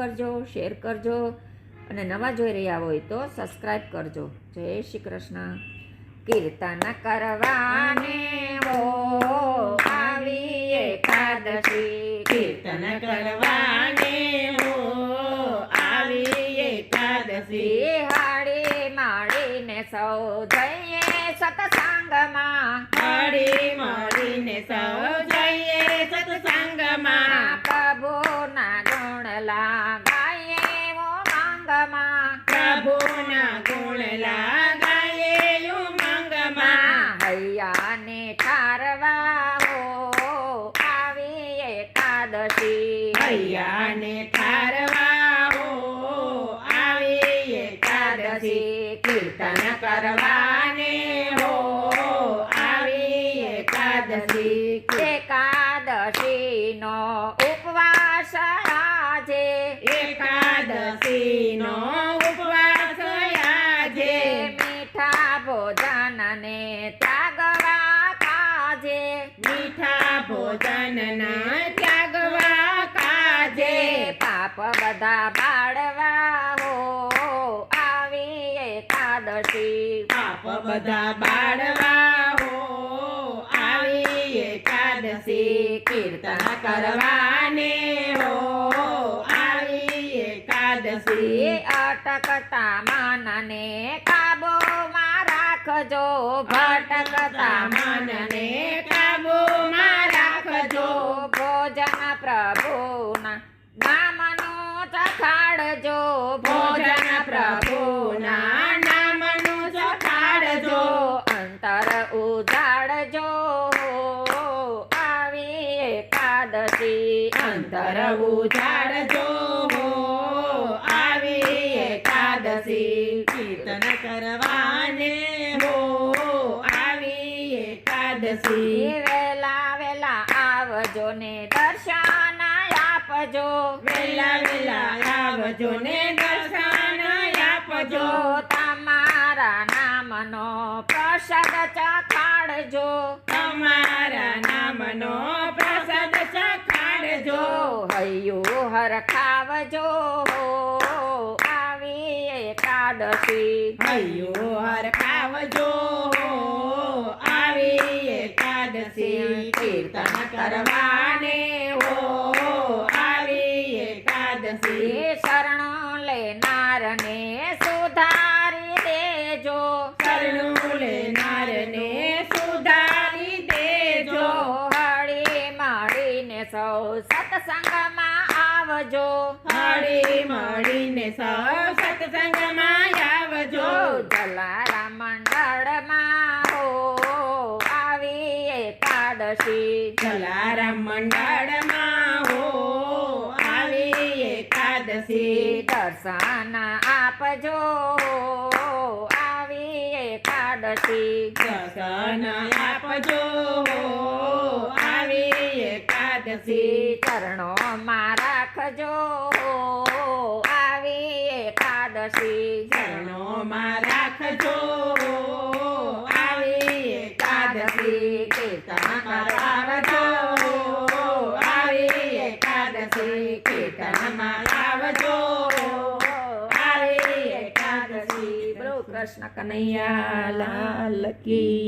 કરજો શેર કરજો અને નવા જોઈ રહ્યા હોય તો સબસ્ક્રાઈબ કરજો. જય શ્રી કૃષ્ણ. કીર્તન કરવાને હો આવી એકાદશી. કીર્તન કરવાને આવી એકાદશી. હાડી માળીને સૌ જઈએ સત્સંગમાં હળી મળીને સૌ જઈએ સત્સંગમાં પ્રભુના લાગાઈએ ઓ માંગમાં પ્રભુના ગુણ લાગાએ માંગમાં હૈયાને ઠારવાઓ આવી એકાદશી હૈયાને ઠારવાઓ આવે એકાદશી કીર્તન કરવાને હો આવી એકાદશી એકાદશીનો ઉપવાસ આજે? એકાદશીનો ઉપવાસ આજે. મીઠા ભોજનને ત્યાગવા કાજે. મીઠા ભોજનના ત્યાગવા કાજે. પાપ બધા બાળવા હો. આવી એકાદશી. પાપ બધા બાળવા હો. આવી એકાદશી. કીર્તન કરવાને હો આવી એકાદશી અટકતા મનને કાબોમાં રાખજો ભટકતા મનને કાબુમાં રાખજો. ભોજન પ્રભુના નામનો ચખાડજો ભોજન પ્રભુના નામનો ચખાડજો અંતર ઉજાડજો આવી એકાદશી અંતર ઉજાડજો હો આવી કીર્તન કરવાને હો આવી એકાદશી. વેલા વેલા આવજો ને દર્શન આપજો. વેલા વેલા આવજો ને દર્શન આપજો. તમારા નામનો પ્રસાદ ચખાડજો. તમારા નામનો પ્રસાદ ચખાડજો. હૈયો હરખાવજો. એકાદશી હૈયો હરખાવજો આવી એકાદશી કીર્તન કરવાને. હો આવી એકાદશી શરણ લેનારને સુધારી દેજો. શરણું લેનારને સુધારી દેજો. હળી મળીને સૌ સત્સંગમાં આવજો. હળી મળીને સૌ સત્સંગમાં આવજો જો જલારામ મંડળમાં હો આવી એકાદશી જલારામ મંડળમાં હો. આવી એકાદશી દર્શન આપજો. આવી એકાદશી દર્શન આપજો. આવી એકાદશી ચરણોમાં રાખજો. આવી એકાદશી ચરણોમાં રાખજો આવી એકાદશી કીર્તન કરાવજો આવી એકાદશી કીર્તનમાં આવજો આવી એકાદશી. બોલો કૃષ્ણ કનૈયા લાલ કી.